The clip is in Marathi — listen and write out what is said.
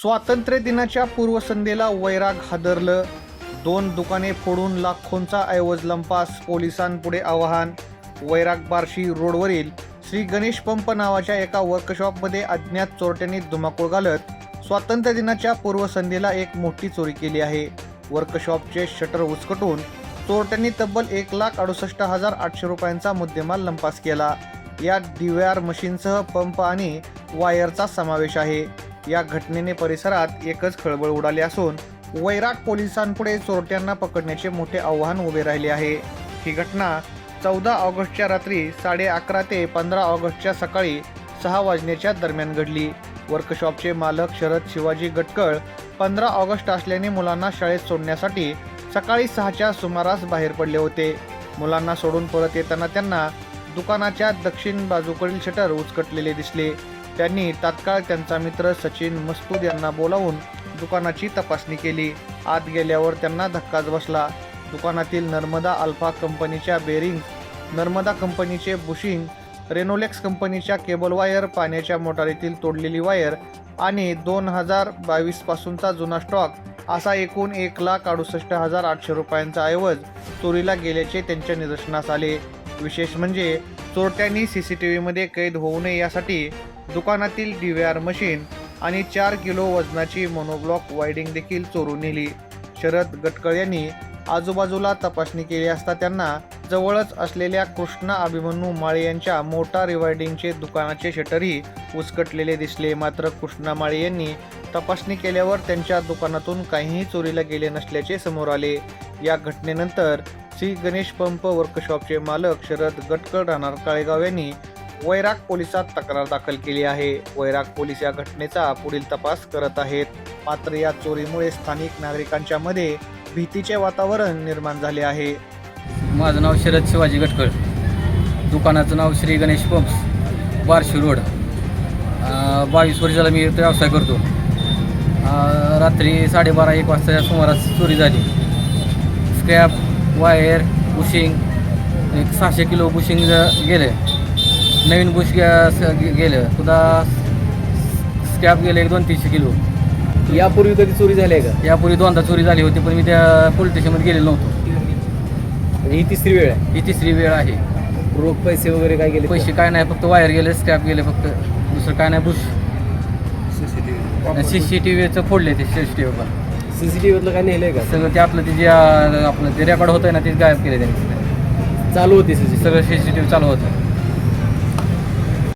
स्वातंत्र्य दिनाच्या पूर्वसंध्येला वैराग हादरलं. दोन दुकाने फोडून लाखोंचा ऐवज लंपास पोलिसांपुढे आवाहन. वैराग बार्शी रोडवरील श्री गणेश पंप नावाच्या एका वर्कशॉपमध्ये अज्ञात चोरट्यांनी धुमाकूळ घालत स्वातंत्र्य दिनाच्या पूर्वसंध्येला एक मोठी चोरी केली आहे. वर्कशॉपचे शटर उचकटून चोरट्यांनी तब्बल एक लाख अडुसष्ट हजार आठशे रुपयांचा मुद्देमाल लंपास केला. यात डीव्हीआर मशीनसह पंप आणि वायरचा समावेश आहे. या घटनेने परिसरात एकच खळबळ उडाली असून वैराग पोलिसांपुढे चोरट्यांना पकडण्याचे मोठे आव्हान उभे राहिले आहे. ही घटना चौदा ऑगस्टच्या रात्री साडे अकरा ते पंधरा ऑगस्टच्या सकाळी सहा वाजण्याच्या दरम्यान घडली. वर्कशॉपचे मालक शरद शिवाजी गटकळ पंधरा ऑगस्ट असल्याने मुलांना शाळेत सोडण्यासाठी सकाळी सहाच्या सुमारास बाहेर पडले होते. मुलांना सोडून परत येताना त्यांना दुकानाच्या दक्षिण बाजूकडील शटर उचकटलेले दिसले. त्यांनी तात्काळ त्यांचा मित्र सचिन मस्तूद यांना बोलावून दुकानाची तपासणी केली. आत गेल्यावर त्यांना धक्काच बसला. दुकानातील नर्मदा अल्फा कंपनीच्या बेरिंग नर्मदा कंपनीचे बुशिंग रेनोलेक्स कंपनीच्या केबल वायर पाण्याच्या मोटारीतील तोडलेली वायर आणि दोन हजार बावीसपासूनचा जुना स्टॉक असा एकूण एक लाख अडुसष्ट हजार आठशे रुपयांचा ऐवज चोरीला गेल्याचे त्यांच्या निदर्शनास आले. विशेष म्हणजे चोरट्यांनी सी सी टी व्हीमध्ये कैद होऊ नये यासाठी दुकानातील डी व्ही आर मशीन आणि चार किलो वजनाची मोनोब्लॉक वायडिंग देखील चोरून नेली. शरद गटकळ यांनी आजूबाजूला तपासणी केली असता त्यांना जवळच असलेल्या कृष्णा अभिमन्यू माळे यांच्या मोटार रिवायडिंगचे दुकानाचे शटरही उचकटलेले दिसले. मात्र कृष्णा माळे यांनी तपासणी केल्यावर त्यांच्या दुकानातून काहीही चोरीला गेले नसल्याचे समोर आले. या घटनेनंतर श्री गणेश पंप वर्कशॉपचे मालक शरद गटकळ राहणार काळेगाव यांनी वैराग पोलिसात तक्रार दाखल केली आहे. वैराग पोलीस या घटनेचा पुढील तपास करत आहेत. मात्र या चोरीमुळे स्थानिक नागरिकांच्या मध्ये भीतीचे वातावरण निर्माण झाले आहे. माझं नाव शरद शिवाजी गटकर. दुकानाचं नाव श्री गणेश पंप्स बारशी रोड. बावीस वर्षाला मी व्यवसाय करतो. रात्री साडेबारा एक वाजताच्या सुमारास चोरी झाली. स्क्रॅप वायर बुशिंग एक सहाशे किलो बुशिंग गेले. नवीन बुश गेलं. पुन्हा स्क्रॅप गेले एक दोन तीनशे किलो. यापूर्वी कधी चोरी झाली आहे का? यापूर्वी दोनदा चोरी झाली होती पण मी त्या पोलीस स्टेशनमध्ये गेलेलो नव्हतो. म्हणजे ही तिसरी वेळ आहे. ही तिसरी वेळ आहे. रोख पैसे वगैरे काय गेले? पैसे काय नाही फक्त वायर गेले स्क्रॅप गेले फक्त. दुसरं काय नाही बुश. सी सी टी व्हीचं फोडले ते सी सी टी व्ही पण. सीसीटीव्हीतलं काय नेलंय का? सगळं ते आपलं ते जे अं, आपलं ते रेकॉर्ड होतं ना ते गायब केले त्यांनी. चालू होती सीसीटीव्ही सगळं सी सी टी व्ही चालू होतं.